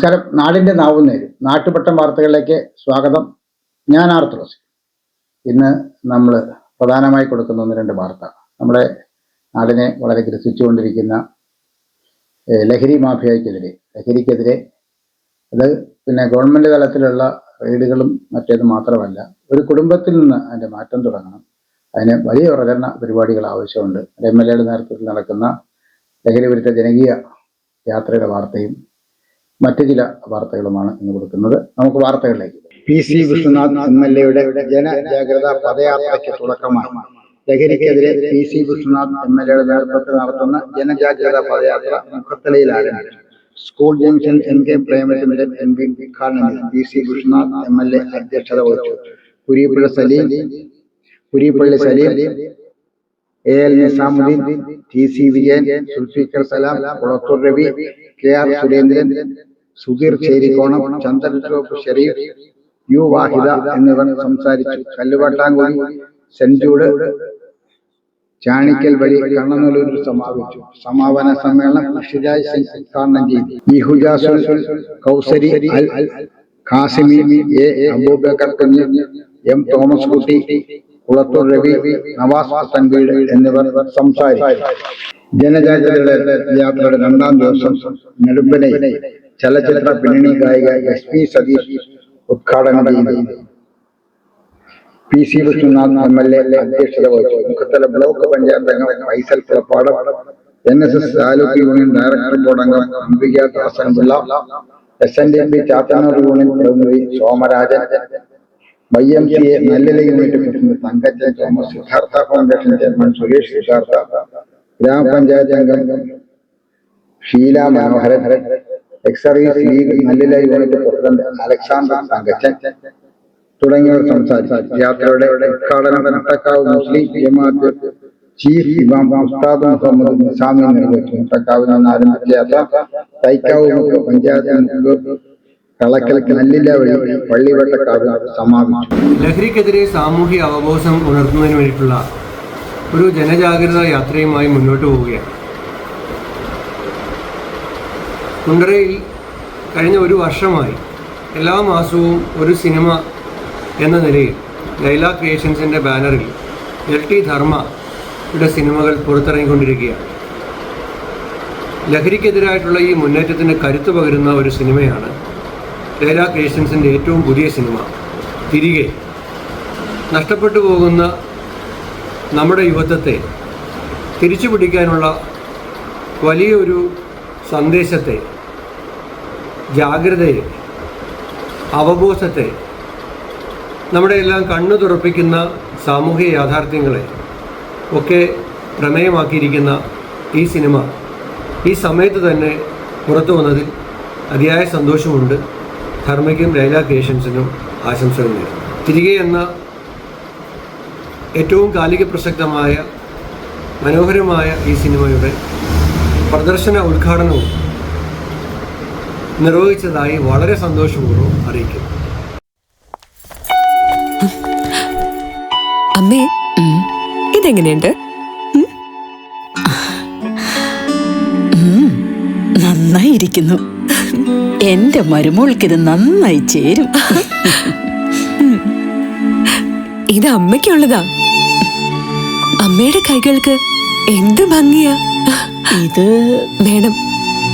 നമസ്കാരം. നാടിന്റെ നാവും നേരും. നാട്ടുപട്ടം വാർത്തകളിലേക്ക് സ്വാഗതം. ഞാൻ ആർത്തുറസ് ഇന്ന് നമ്മൾ പ്രധാനമായി കൊടുക്കുന്ന ഒന്ന് രണ്ട് വാർത്ത. നമ്മുടെ നാടിനെ വളരെ ഗ്രസിച്ചുകൊണ്ടിരിക്കുന്ന ലഹരി മാഫിയയ്ക്കെതിരെ ലഹരിക്കെതിരെ. അത് പിന്നെ ഗവൺമെന്റ് തലത്തിലുള്ള റെയ്ഡുകളും മറ്റേത് മാത്രമല്ല ഒരു കുടുംബത്തിൽ നിന്ന് അതിന്റെ മാറ്റം തുടങ്ങണം. അതിന് വലിയ പ്രചരണ പരിപാടികൾ ആവശ്യമുണ്ട്. എം എൽ എയുടെ നേതൃത്വത്തിൽ നടക്കുന്ന ലഹരി വിരുദ്ധ ജനകീയ യാത്രയുടെ വാർത്തയും മറ്റു ചില വാർത്തകളുമാണ് ഇന്ന് കൊടുക്കുന്നത്. നമുക്ക് വാർത്തകളിലേക്ക് P C Vishwanath M L എയുടെ ജനജാഗ്രതാ പദയാത്രയ്ക്ക് തുടക്കമാണ്. ലഹരിക്കെതിരെ P C Vishwanath M L എയുടെ നേതൃത്വത്തിൽ നടത്തുന്ന ജനജാഗ്രതാ പദയാത്ര മുഖത്തലയിൽ ആരംഭിച്ചു school junction N K Premachandran M P ഉദ്ഘാടനം. P C Vishwanath M L A അധ്യക്ഷത വഹിച്ചു. Kurippuzha Saleem Kurippally Saleem A L Nizamuddin T C Vijayan Zulfikar Salam Kulathur Ravi K R Surendran Sudheer Cherikkonam ചന്ദ്രചോപ്പ് Sharif U Vahida എന്നിവർ സംസാരിച്ചു. കല്ലുവട്ടാങ്കുടി സെഞ്ചൂട് ചാണിക്കൽ വഴി കണ്ണനല്ലൂരിൽ സമാപിച്ചു സമാപന സമ്മേളനം ഋഷിരാജ് സിംഗ് ഉദ്ഘാടനം ചെയ്തു. Kausari Al Qasimi A Abubakar Kunju M Thomas കുട്ടി കുളത്തൂർ രവി നവാസ് തൻവീട് വീട് എന്നിവർ സംസാരിച്ചു. ജനജാഗ്രതയുടെ യാത്രയുടെ രണ്ടാം ദിവസം നെടുമ്പനെ ചലച്ചിത്ര പിന്നണി ഗായിക എസ് പി സതീഷ് ഉദ്ഘാടനം ചെയ്തു. P C Vishnunath M L A അധ്യക്ഷത വഹിച്ചു. മുഖത്തല ബ്ലോക്ക് പഞ്ചായത്ത് അംഗം Faisal Purappad N S S taluk union director board അംഗം Ambika Dasanpillai S N D P Chathannoor union പ്രതിനിധി Somarajan Y M C A Nellila unit president Thankachan Thomas Siddhartha foundation chairman Suresh Siddhartha ഗ്രാമപഞ്ചായത്ത് അംഗം Sheela Manoharan ex services league Mallila unit president Alexander Thankachan തുടങ്ങിയവർ സംസാരിച്ചു. യാത്രയുടെ ഉദ്ഘാടനം മുട്ടക്കാവ് മുസ്ലിം ജമാഅത്ത് chief ഇമാം ഉസ്താദ് മുഹമ്മദ് നിസാമി നിർവഹിച്ചു. മുട്ടക്കാവിൽ നിന്ന് ആരംഭിച്ച യാത്ര തൈക്കാവ് പഞ്ചായത്ത് ലഹരിക്കെതിരെ സാമൂഹ്യ അവബോധം ഉണർത്തുന്നതിന് വേണ്ടിയിട്ടുള്ള ഒരു ജനജാഗ്രത യാത്രയുമായി മുന്നോട്ട് പോവുകയാണ്. കുണ്ടറയിൽ കഴിഞ്ഞ ഒരു വർഷമായി എല്ലാ മാസവും ഒരു സിനിമ എന്ന നിലയിൽ ലൈല ക്രിയേഷൻസിന്റെ ബാനറിൽ എൽ ടി ധർമ്മയുടെ സിനിമകൾ പുറത്തിറങ്ങിക്കൊണ്ടിരിക്കുകയാണ്. ലഹരിക്കെതിരായിട്ടുള്ള ഈ മുന്നേറ്റത്തിന് കരുത്ത് പകരുന്ന ഒരു സിനിമയാണ് ലൈല ക്രിയേഷൻസിന്റെ ഏറ്റവും പുതിയ സിനിമ. തിരികെ നഷ്ടപ്പെട്ടു പോകുന്ന നമ്മുടെ യുവത്വത്തെ തിരിച്ചു പിടിക്കാനുള്ള വലിയൊരു സന്ദേശത്തെ ജാഗ്രതയെ അവബോധത്തെ നമ്മുടെ എല്ലാം കണ്ണു തുറപ്പിക്കുന്ന സാമൂഹിക യാഥാർത്ഥ്യങ്ങളെ ഒക്കെ പ്രമേയമാക്കിയിരിക്കുന്ന ഈ സിനിമ ഈ സമയത്ത് തന്നെ പുറത്തു വന്നതിൽ അതിയായ സന്തോഷമുണ്ട്. ധർമ്മയ്ക്കും ലൈല ക്രിയേഷൻസിനും ആശംസകൾ നേരുന്നു. തിരികെ എന്ന ഏറ്റവും കാലിക പ്രസക്തമായ മനോഹരമായ ഈ സിനിമയുടെ പ്രദർശന ഉദ്ഘാടനവും നിർവഹിച്ചതായി വളരെ സന്തോഷപൂർവം അറിയിക്കുന്നു. അമ്മേ ഇതെങ്ങനെയുണ്ട്? നന്നായിരിക്കുന്നു. എന്റെ മരുമോൾക്ക് ഇത് നന്നായി ചേരും. ഇത് അമ്മയ്ക്കുള്ളതാ. അമ്മയുടെ കൈകൾക്ക് എന്ത് ഭംഗിയാ. ഇത് വേണം.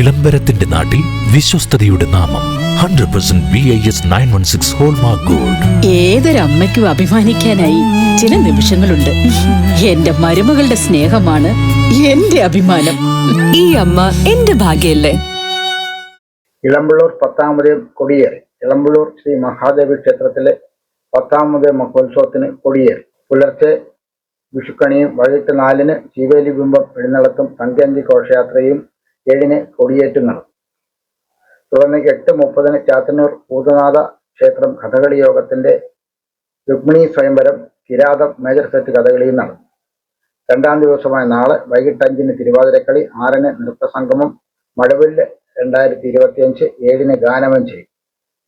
വിളംബരത്തിന്റെ നാട്ടിൽ വിശ്വസ്തയുടെ നാമം. Hundred percent B I S nine one six hallmark gold ഏതൊരമ്മയ്ക്കും അഭിമാനിക്കാനായി ചില നിമിഷങ്ങളുണ്ട്. എന്റെ മരുമകളുടെ സ്നേഹമാണ് എന്റെ അഭിമാനം. ഈ അമ്മ എന്റെ ഭാഗ്യല്ലേ? ഇളമ്പള്ളൂർ പത്താമത് കൊടിയേറി. ഇളമ്പള്ളൂർ ശ്രീ മഹാദേവി ക്ഷേത്രത്തിലെ പത്താമത് മഹോത്സവത്തിന് കൊടിയേറി. പുലർച്ചെ വിഷുക്കണിയും വൈകിട്ട് നാലിന് ശിവേലി ബിംബം എഴുന്നള്ളത്തും സന്ധ്യാന്തി ഘോഷയാത്രയും ഏഴിന് കൊടിയേറ്റം നടത്തും തുടർന്ന് എട്ട് മുപ്പതിന് ചാത്തന്നൂർ ഭൂതനാഥ ക്ഷേത്രം കഥകളി യോഗത്തിന്റെ രുക്മിണി സ്വയംവരം കിരാതം മേജർ സെറ്റ് കഥകളിയും നടന്നു. രണ്ടാം ദിവസമായ നാളെ വൈകിട്ട് അഞ്ചിന് തിരുവാതിരക്കളി ആറിന് നൃത്തസംഗമം മഴവിൽ രണ്ടായിരത്തി ഇരുപത്തിയഞ്ച് ഏഴിന് ഗാനമം ചെയ്യും.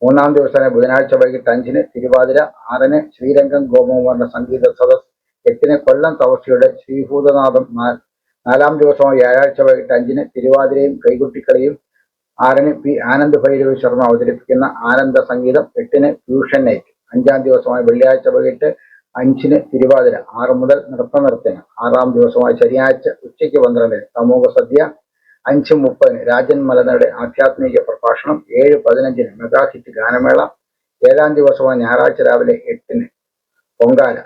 മൂന്നാം ദിവസം ബുധനാഴ്ച വൈകിട്ട് അഞ്ചിന് തിരുവാതിര ആറിന് ശ്രീരംഗം ഗോപകുമാറിന്റെ സംഗീത സദസ് എട്ടിന് കൊല്ലം തവസിയുടെ ശ്രീഭൂതനാഥം നാലാം ദിവസം വ്യാഴാഴ്ച വൈകിട്ട് അഞ്ചിന് തിരുവാതിരയും കൈകുട്ടിക്കളിയും ആറിന് പി ആനന്ദ് ഭൈരവി ശർമ്മ അവതരിപ്പിക്കുന്ന ആനന്ദ സംഗീതം എട്ടിന് ഫ്യൂഷൻ നൈറ്റ്. അഞ്ചാം ദിവസമായ വെള്ളിയാഴ്ച വൈകിട്ട് അഞ്ചിന് തിരുവാതിര ആറ് മുതൽ നൃത്ത നൃത്തന് ആറാം ദിവസമായ ശനിയാഴ്ച ഉച്ചയ്ക്ക് പന്ത്രണ്ടിന് സമൂഹ സദ്യ അഞ്ച് മുപ്പതിന് രാജൻ മലനയുടെ ആധ്യാത്മിക പ്രഭാഷണം ഏഴ് പതിനഞ്ചിന് മെഗാ ഹിറ്റ് ഗാനമേള ഏഴാം ദിവസമായ ഞായറാഴ്ച രാവിലെ എട്ടിന് പൊങ്കാല.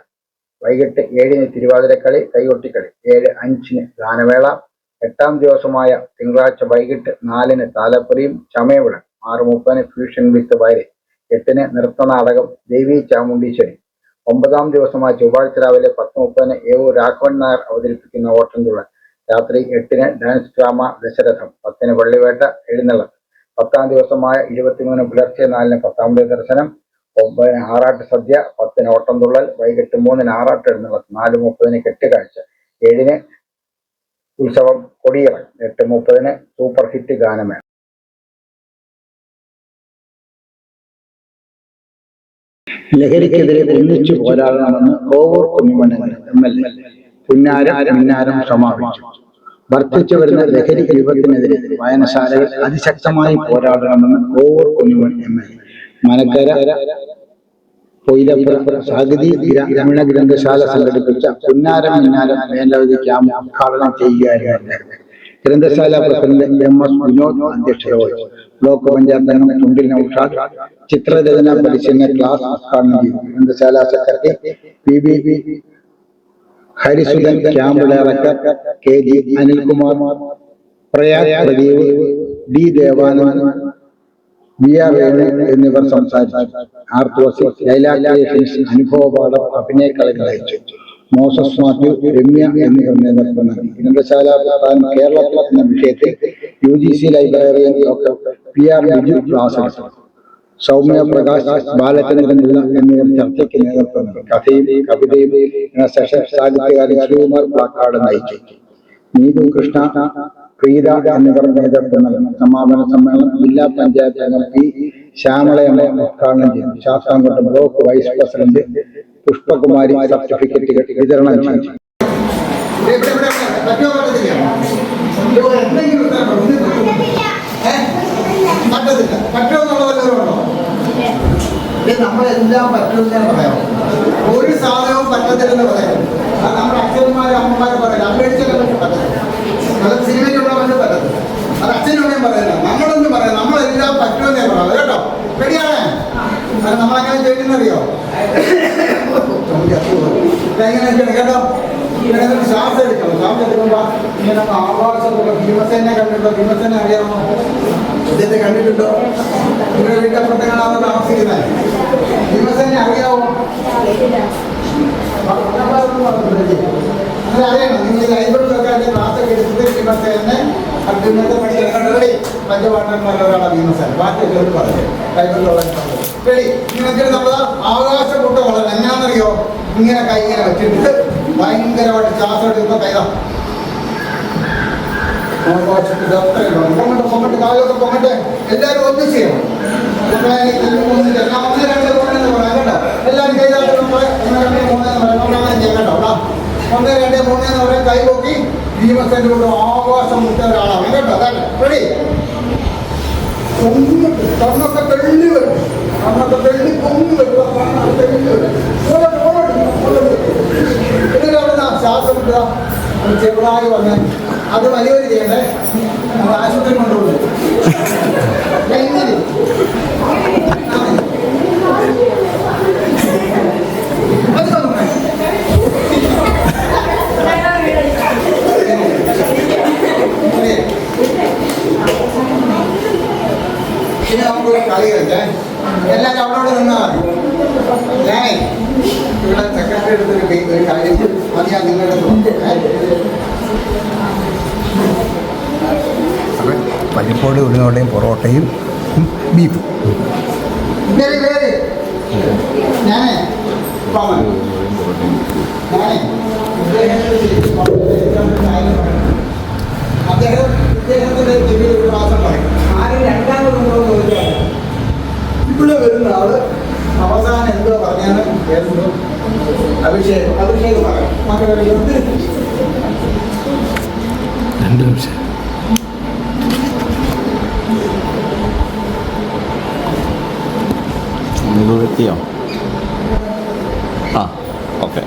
വൈകിട്ട് ഏഴിന് തിരുവാതിരക്കളി കൈകൊട്ടിക്കളി. ഏഴ് അഞ്ചിന് ഗാനമേള. എട്ടാം ദിവസമായ തിങ്കളാഴ്ച വൈകിട്ട് നാലിന് താലപ്പൊലിയും ചമയവിള ആറ് മുപ്പതിന് ഫ്യൂഷൻ വിത്ത് വയലിൻ എട്ടിന് നൃത്തനാടകം ദേവി ചാമുണ്ടീശ്വരി. ഒമ്പതാം ദിവസമായ ചൊവ്വാഴ്ച രാവിലെ പത്ത് മുപ്പതിന് എ ഒ രാഘവൻ നായർ അവതരിപ്പിക്കുന്ന ഓട്ടംതുള്ളൽ രാത്രി എട്ടിന് ഡാൻസ് ഡ്രാമ ദശരഥം പത്തിന് വെള്ളിവേട്ട എഴുന്നള്ളത്ത്. പത്താം ദിവസമായ ഇരുപത്തിമൂന്ന് പുലർച്ചെ നാലിന് പത്താമത്തെ ദർശനം. ഒമ്പതിന് ആറാട്ട് സദ്യ പത്തിന് ഓട്ടംതുള്ളൽ വൈകിട്ട് മൂന്നിന് ആറാട്ട് എഴുന്നള്ളത്ത് നാല് മുപ്പതിന് കെട്ടുകാഴ്ച ഏഴിന് ഉത്സവം കൊടിയിറങ്ങ് എട്ട് മുപ്പതിന് സൂപ്പർ ഹിറ്റ് ഗാനമേള. ലഹരിക്കെതിരെ ഒന്നിച്ചു പോരാടണമെന്ന് Kovoor Kunjumon M L A പുന്നാരം സമാപിച്ചു. വർദ്ധിച്ചു വരുന്ന ലഹരി രൂപത്തിനെതിരെ വായനശാലകൾ അതിശക്തമായി പോരാടണമെന്ന് Kovoor Kunjumon M L A. Manakkara Koyilappuram സാഗതി ഗ്രാമീണ ഗ്രന്ഥശാല സംഘടിപ്പിച്ച പുന്നാരം മിന്നാരം മേലവധി ക്യാമ്പ് ഉദ്ഘാടനം ചെയ്യുകയായിരുന്നു ഗ്രന്ഥശാല പ്രസിഡന്റ് എം എസ് വിനോദ് അധ്യക്ഷത വഹിച്ചു ബ്ലോക്ക് പഞ്ചായത്ത് അംഗം തുണ്ടിൽ നൌഷാദ് ചിത്രരചന പരിശീലന ക്ലാസ് ഉദ്ഘാടനം ചെയ്തു. ഗ്രന്ഥശാല secretary P B B Harisudhan camp director K G Anilkumar Prayag Pradeep D Devanand V R Venu എന്നിവർ സംസാരിച്ചു. ലൈല ക്രിയേഷൻസ് അനുഭവപാഠം അഭിനയ കളകൾ അയച്ചു. മോസസ് മാത്യു രമ്യ എന്നിവർ നേതൃത്വം നൽകി. ഗ്രന്ഥശാല പ്രധാൻ കേരളത്തിൽ എന്ന വിഷയത്തിൽ U G C librarian doctor P R Biju class Soumya Prakash Balachandran Pillai എന്നിവർ ചർച്ചയ്ക്ക് നേതൃത്വം നൽകി. കഥയും കവിതയും എന്ന സെഷൻ സാഹിത്യകാരൻ ശ്രീകുമാർ പ്ലാക്കാട് നയിച്ചു. നീതു കൃഷ്ണ പ്രീത എന്നിവർ നേതൃത്വം സമാപന സമ്മേളനം. ജില്ലാ പഞ്ചായത്ത് അംഗം പി ശ്യാമളയമ്മ ഉദ്ഘാടനം ചെയ്തു. Sasthamkotta block vice president Pushpakumari സർട്ടിഫിക്കറ്റുകൾ വിതരണം ചെയ്തു. ഒരു സാധനവും പറ്റത്തില്ലെന്ന് പറയാം. നമ്മുടെ അച്ഛന്മാരും അമ്മമാരും പറയാം പറ്റത്തില്ല അത് സിനിമയിലുള്ളവന് പറ്റത്തില്ല. അത് അച്ഛനും പറയില്ല നമ്മളൊന്നും പറയാം നമ്മളെല്ലാം പറ്റുമെന്നേ പറയാം. കേട്ടോ? റെഡിയാണ്? അത് നമ്മളെങ്ങനെ ചെയ്യുന്നറിയോ എങ്ങനെയൊക്കെയാണ് കേട്ടോ? ശ്വാസം എടുക്കണം. ശ്വാസം എടുക്കുമ്പോൾ ഇങ്ങനെ ആവാസമുള്ള ഭീമസേനെ കണ്ടിട്ടുണ്ടോ? ഭീമസേന അറിയാമോ? ഇദ്ദേഹത്തെ കണ്ടിട്ടുണ്ടോ? നിങ്ങളുടെ വീട്ടിലെ പുറത്തെങ്ങാണോ താമസിക്കുന്നത്? ഭീമസേനെ അറിയാമോ അങ്ങനെ അറിയണം നിങ്ങൾ ലൈബ്രറിയിലൊക്കെ അതിന്റെ ക്ലാസ് ഒക്കെ എടുത്തിട്ട് ഭീമസേനെ അർജുനത്തെ പഠിച്ചിട്ടുണ്ടെങ്കിൽ പഞ്ചപാണ്ഡന്മാരുടെ ഒരാളാണ് ഭീമസേന ബാക്കിയൊക്കെ ഒരു പറഞ്ഞു ലൈബ്രറിയിലുള്ള റെഡി. നിങ്ങൾക്ക് നമ്മൾ ആകാശം കൂട്ട വളരെ എന്നാണെന്നറിയോ ഇങ്ങനെ കൈ ഇങ്ങനെ വെച്ചിട്ട് ഭയങ്കരമായിട്ട് ശ്വാസം എടുക്കുന്ന കൈതാ. പൊങ്ങട്ട് കാലൊക്കെ പൊങ്ങട്ടെ. എല്ലാവരും ഒന്നിച്ച് ചെയ്യണം. എല്ലാവരും ചെയ്താൽ ഒന്ന് രണ്ട് കേട്ടോ ഒന്ന് രണ്ട് മൂന്നെന്ന് പറയാം കൈ പൊക്കി കൊണ്ട് ആകാശം മുട്ട ഒരാളാണ്. കേട്ടോ കേട്ടോ റെഡി പൊങ്ങിട്ട് കണ്ണൊക്കെ തെള്ളി വരും. കണ്ണൊക്കെ തെള്ളി കൊന്നു വരും. കണ്ണൊക്കെ തെള്ളി വരും. ശ്വാസം അത് ചെറുതായി വന്ന് അത് വലിയൊരു ചെയ്യണ്ടേ? ആശുപത്രി കൊണ്ടുപോകും. എങ്ങനെ? ഇങ്ങനെ. ഇനി നമുക്കൊരു കളി കളിച്ചേ. എല്ലാവരും അവിടെ മതി. ഞാൻ ഇവിടെ സെക്രട്ടറി എടുത്തൊരു ഒരു കാര്യം അത് ഞാൻ നിങ്ങളുടെ പറയാം. പരിപ്പോട് പൊറോട്ടയും ബീഫും. ഞാനേ ഞാനേ അദ്ദേഹം ഇദ്ദേഹത്തിന്റെ ചെവിയിൽ ഒരു പ്രാവശ്യം പറയും. ആരും രണ്ടാമതുണ്ടോ എന്ന് ചോദിച്ചാൽ ഇവിടെ വരുന്ന ആൾ അവസാനം എന്തോ പറഞ്ഞാണ് എന്തോ അഭിഷേകം അഭിഷേകം പറയാം. മക്കളെ രണ്ട് നിമിഷം. എത്തിയോ? ആ ഓക്കെ.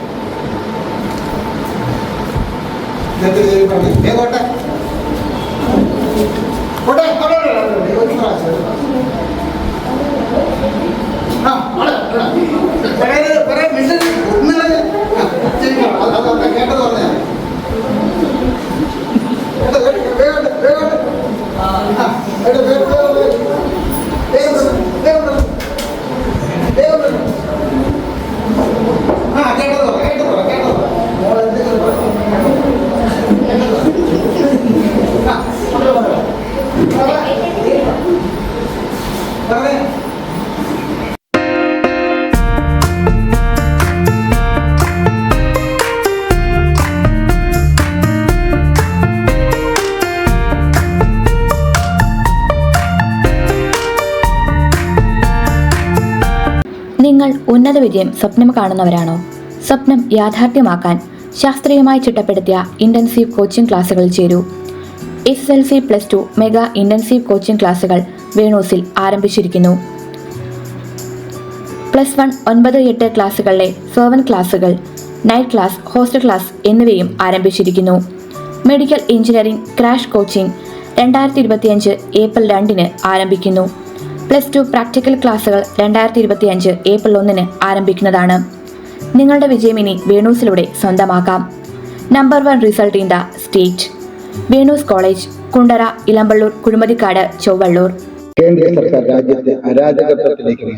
അത് കേട്ടത് പറഞ്ഞാ വേഗം വേഗം. ആ, ഉന്നത വിജയം സ്വപ്നം കാണുന്നവരാണോ? സ്വപ്നം യാഥാർത്ഥ്യമാക്കാൻ ശാസ്ത്രീയമായി ചിട്ടപ്പെടുത്തിയ ഇന്റൻസീവ് കോച്ചിംഗ് ക്ലാസുകൾ ചേരൂ. S L C plus two mega intensive coaching ക്ലാസുകൾ വേണൂസിൽ ആരംഭിച്ചിരിക്കുന്നു. പ്ലസ് വൺ ഒൻപത് എട്ട് ക്ലാസ്സുകളിലെ സെവൻ ക്ലാസ്സുകൾ നൈറ്റ് ക്ലാസ് ഹോസ്റ്റൽ ക്ലാസ് എന്നിവയും ആരംഭിച്ചിരിക്കുന്നു. മെഡിക്കൽ എഞ്ചിനീയറിംഗ് ക്രാഷ് കോച്ചിംഗ് രണ്ടായിരത്തി ഇരുപത്തിയഞ്ച് ഏപ്രിൽ രണ്ടിന് ആരംഭിക്കുന്നു. പ്ലസ് ടു പ്രാക്ടിക്കൽ ക്ലാസ്സുകൾ രണ്ടായിരത്തി ഇരുപത്തി അഞ്ച് ഏപ്രിൽ ഒന്നിന് ആരംഭിക്കുന്നതാണ്. നിങ്ങളുടെ വിജയം ഇനി വേണൂസിലൂടെ സ്വന്തമാക്കാം. Number one result in the state. Venus college Kundara Elampalloor Kuzhumathikkad Chowallur. കേന്ദ്ര സർക്കാർ രാജ്യത്തെ അരാജകത്വത്തിലേക്ക്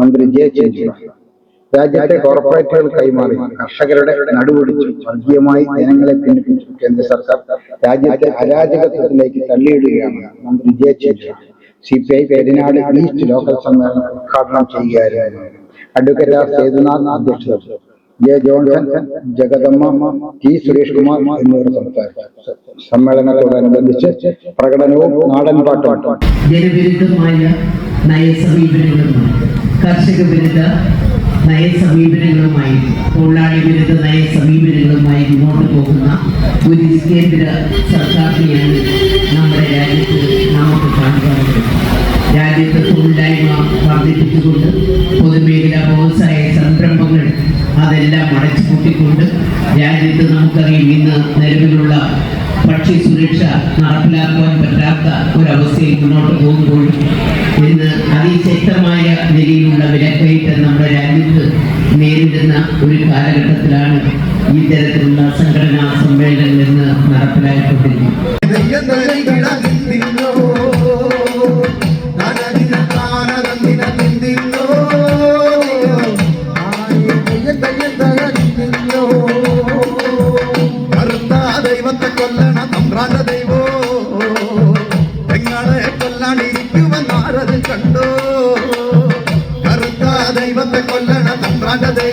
മന്ത്രി ജെ ചെന്നിത്തല രാജ്യത്തെ കോർപ്പറേറ്റുകൾ കൈമാറി കർഷകരുടെ നടുവൊടിച്ചു വർഗീയമായി ജനങ്ങളെ പിന്നിപ്പിച്ചു കേന്ദ്ര സർക്കാർ രാജ്യത്തെ അരാജകത്വത്തിലേക്ക് തള്ളിയിടുകയാണ് മന്ത്രി J Chennithala C P I Perinad east local സമ്മേളനം ഉദ്ഘാടനം ചെയ്യുകയായിരുന്നു. അഡ്വക്കേറ്റ് ആർ സേതുനാഥ് അധ്യക്ഷത J Johnson Jagadamma T Suresh Kumar എന്നിവർ സംസാരിച്ചു. സമ്മേളനത്തോടനുബന്ധിച്ച് പ്രകടനവും നാടൻ പാട്ടും ജനവിരുദ്ധമായ നയസമീപനങ്ങളുമായി കർഷക വിരുദ്ധ നയസമീപനങ്ങളുമായി തൊഴിലാളി വിരുദ്ധ നയസമീപനങ്ങളുമായി മുന്നോട്ട് പോകുന്ന ഒരു കേന്ദ്ര സർക്കാരിനെയാണ് നമ്മുടെ രാജ്യത്ത് രാജ്യത്ത് തൊഴിലായ്മ വർദ്ധിപ്പിച്ചുകൊണ്ട് പൊതുമേഖലാ വ്യവസായ സംരംഭങ്ങൾ അതെല്ലാം അടച്ചു കൂട്ടിക്കൊണ്ട് രാജ്യത്ത് നമുക്കറിയാം ഇന്ന് നിലവിലുള്ള ഭക്ഷ്യ സുരക്ഷ നടപ്പിലാക്കുവാൻ പറ്റാത്ത ഒരവസ്ഥയിൽ മുന്നോട്ട് പോകുമ്പോൾ ഇന്ന് അതിശക്തമായ നിലയിലുള്ള വിലക്കയറ്റം നമ്മുടെ രാജ്യത്ത് നേരിടുന്ന ഒരു കാലഘട്ടത്തിലാണ് ഈ തരത്തിലുള്ള സംഘടനാ സമ്മേളനം ഇന്ന് നടപ്പിലായിക്കൊണ്ടിരിക്കുന്നത്. ಆಗದೆ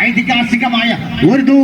ഐതിഹാസികമായ ഒരു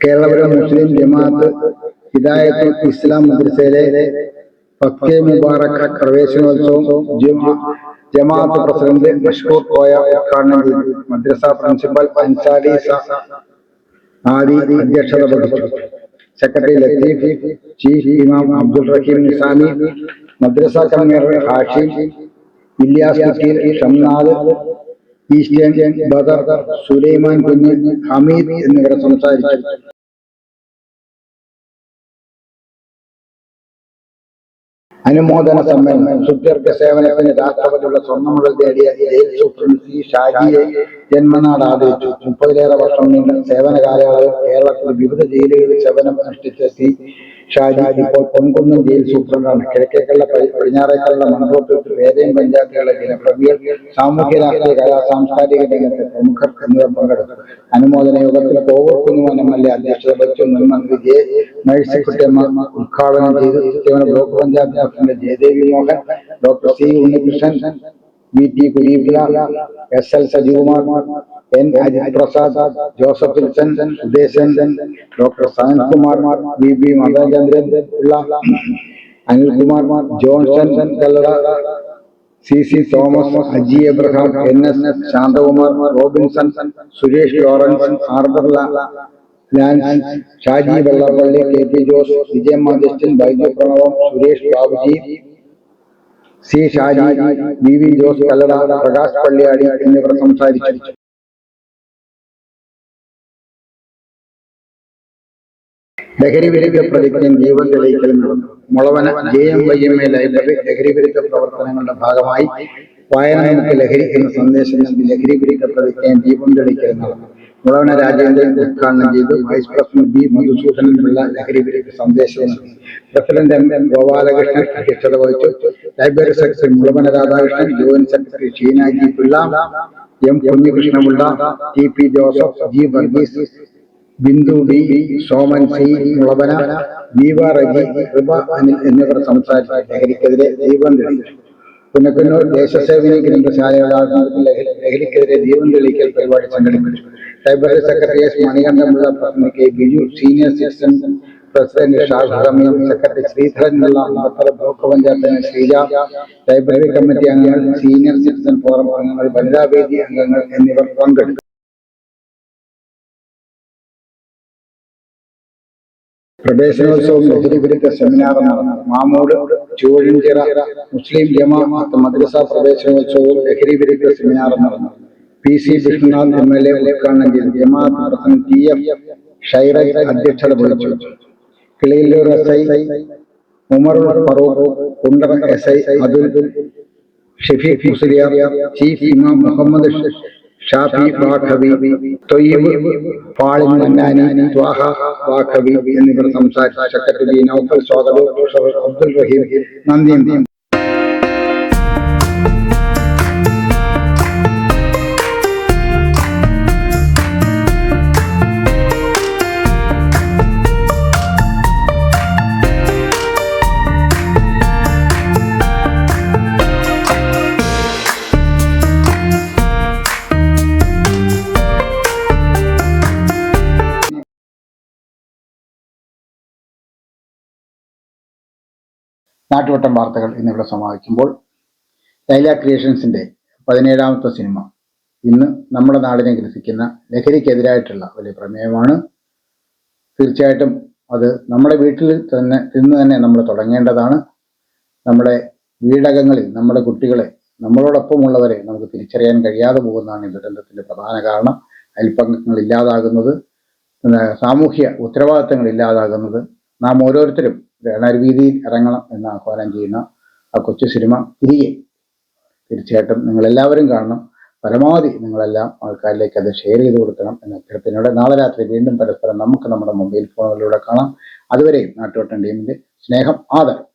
കേരളപുര മുസ്ലിം ജമാഅത്ത് ഹിദായത്തുൽ ഇസ്ലാം മദ്രസയിലെ ഫക്കേ മുബാറക് പ്രവേശനോത്സവം ജമാ- ജമാഅത്ത് പ്രസിഡന്റ് മഷ്കൂർ കോയ ഉദ്ഘാടനം ചെയ്തു. മദ്രസ പ്രിൻസിപ്പൽ അൻസാരി സ- ആദി അധ്യക്ഷത വഹിച്ചു. സെക്രട്ടറി ലത്തീഫ് ചീഫ് ഇമാം അബ്ദുൾ റഹീം നിസാമി മദ്രസ കൺവീനർ ഹാഷിം ഇല്യാസ് വക്കീൽ ഷംനാദ് ഈസ്റ്റേൺ ബദർ സുലൈമാൻ കുഞ്ഞ് ഹമീദ് എന്നിവർ സംസാരിച്ചു. അനുമോദന സമ്മേളനം സുത്യർക്ക സേവനത്തിന് രാഷ്ട്രപതിയുള്ള സ്വർണ മെഡൽ നേടിയ ഷാജിയെ ജന്മനാട് ആദരിച്ചു. മുപ്പതിലേറെ വർഷം നീണ്ട സേവന കാലയളവിൽ കേരളത്തിൽ വിവിധ ജയിലുകളിൽ സേവനം അനുഷ്ഠിച്ച സി ഷാജി ഇപ്പോൾ പൊൻകുന്നം ജയിൽ സൂപ്രണ്ടാണ്. കിഴക്കേക്കുള്ള പടിഞ്ഞാറേക്കുള്ള മണപ്പൂർ വേദയും പഞ്ചായത്തുകളിലെ ജനപ്രതികൾ സാമൂഹ്യ രാഷ്ട്രീയ കലാ സാംസ്കാരിക രംഗത്തെ പ്രമുഖർ എന്നിവർ പങ്കെടുത്തു. അനുമോദന യോഗത്തിൽ കോവൂർക്കുന്നുവൻ എം എൽ എ അധ്യക്ഷത വഹിച്ചു. മുൻ മന്ത്രി ജെ മേഴ്സിക്കുട്ടിയമ്മ ഉദ്ഘാടനം ചെയ്തു. Block panchayat president Jayadevi Mohan doctor C Unnikrishnan V T Kureepally S L Sajikumar N Ajith Prasad Joseph Wilson Sudesan doctor Sanalkumar V B Madanachandran Pillai Anilkumar Johnson Kallada C C Thomas Aji Abraham N S Santhakumar Robinson Suresh Lawrence Arthur Lance Shaji Vellappally K P Jose Vijayamma Justin Baiju Pranavam Suresh Babuji C. Shaji V. V. Jose Kallada Prakash Palliyadi എന്നിവർ സംസാരിച്ചു. ലഹരി വിരുദ്ധ പ്രതിജ്ഞയും ജീവൻ തെളിയിക്കലും Mulavana J. M. Y. M. A library ലഹരി വിരുദ്ധ പ്രവർത്തനങ്ങളുടെ ഭാഗമായി വായന നമുക്ക് ലഹരി എന്ന സന്ദേശം നൽകി ലഹരി വിരുദ്ധ പ്രതിജ്ഞയും ജീവൻ തെളിയിക്കലും നടന്നു. മുളവന രാജേന്ദ്രൻ ഉദ്ഘാടനം ചെയ്തു vice president B Madhusoodanan Pillai ലഹരി വിരുദ്ധ സന്ദേശവും പ്രസിഡന്റ് എം എം ഗോപാലകൃഷ്ണൻ അധ്യക്ഷത വഹിച്ചു. Library secretary Mulavana Radhakrishnan joint secretary Sheena G Pillai M Kunjikrishnapillai T P Joseph G Varghese Bindu B Soman C Mulavana Deepa Reji Kripa Anil എന്നിവർ സംസാരിച്ചു. ലഹരിക്കെതിരെ ദീപം തെളിയിച്ചു പുന്നക്കുന്നൂർ ദേശസേവനി ലഹരി- ലഹരിക്കെതിരെ ദീപം തെളിയിക്കൽ പരിപാടി സംഘടിപ്പിച്ചു. Library secretary S മണികണ്ഠമുള്ള president K Biju senior citizen president Shah Hameem secretary Pillai Malappuram block പഞ്ചായത്തിന് ശ്രീജ ലൈബ്രറി കമ്മിറ്റി അംഗങ്ങൾ സീനിയർ സിറ്റിസൺ ഫോറം അംഗങ്ങൾ വനിതാ വേദി അംഗങ്ങൾ എന്നിവർ പങ്കെടുത്തു പ്രവേശനോത്സവം ലഹരി വിരുദ്ധ സെമിനാർ നടന്നു. മാമൂട് ചൂഴിഞ്ചിറ മുസ്ലിം ജമാഅത്ത് മദ്രസ പ്രവേശനോത്സവവും ലഹരി വിരുദ്ധ സെമിനാർ നടന്നു. P C Vishwanath M L A ഉദ്ഘാടനം ചെയ്തു. ജമാഅത്ത് പ്രസിഡന്റ് ടി എഫ് ഷൈറജ് അധ്യക്ഷത വഹിച്ചു. Kiliyallur S I Umar Farooq Kundara S I Athul Shefeeq Musliyar chief ഇമാം മുഹമ്മദ് ഷാഫി വാഖബി തൊയ്യബ് ഫാളിൻ മന്നാനി ത്വാഹ വാഖബി എന്നിവർ സംസാരിച്ച. സെക്രട്ടറി നൌഫൽ സ്വാഗതവും അബ്ദുൽ റഹീം നന്ദിയും നാട്ടുവട്ടം വാർത്തകൾ എന്നിവിടെ സമാപിക്കുമ്പോൾ ലൈല ക്രിയേഷൻസിന്റെ പതിനേഴാമത്തെ സിനിമ. ഇന്ന് നമ്മുടെ നാടിനെ ഗ്രസിക്കുന്ന ലഹരിക്കെതിരായിട്ടുള്ള വലിയ പ്രമേയമാണ്. തീർച്ചയായിട്ടും അത് നമ്മുടെ വീട്ടിൽ തന്നെ ഇന്ന് തന്നെ നമ്മൾ തുടങ്ങേണ്ടതാണ്. നമ്മുടെ വീടകങ്ങളിൽ നമ്മുടെ കുട്ടികളെ നമ്മളോടൊപ്പമുള്ളവരെ നമുക്ക് തിരിച്ചറിയാൻ കഴിയാതെ പോകുന്നതാണ് ഈ ദുരന്തത്തിന്റെ പ്രധാന കാരണം. അയൽപ്പക്കങ്ങൾ ഇല്ലാതാകുന്നത് സാമൂഹ്യ ഉത്തരവാദിത്തങ്ങൾ ഇല്ലാതാകുന്നത്. നാം ഓരോരുത്തരും രണവീതിയിൽ ഇറങ്ങണം എന്ന് ആഹ്വാനം ചെയ്യുന്ന ആ കൊച്ചു സിനിമ തിരികെ. തീർച്ചയായിട്ടും നിങ്ങളെല്ലാവരും കാണണം. പരമാവധി നിങ്ങളെല്ലാം ആൾക്കാരിലേക്ക് അത് ഷെയർ ചെയ്ത് കൊടുക്കണം എന്ന അഭ്യർത്ഥനയോടെ നാളെ രാത്രി വീണ്ടും പരസ്പരം നമുക്ക് നമ്മുടെ മൊബൈൽ ഫോണുകളിലൂടെ കാണാം. അതുവരെയും നാട്ടുവട്ടം ടീമിന്റെ സ്നേഹം ആദരം.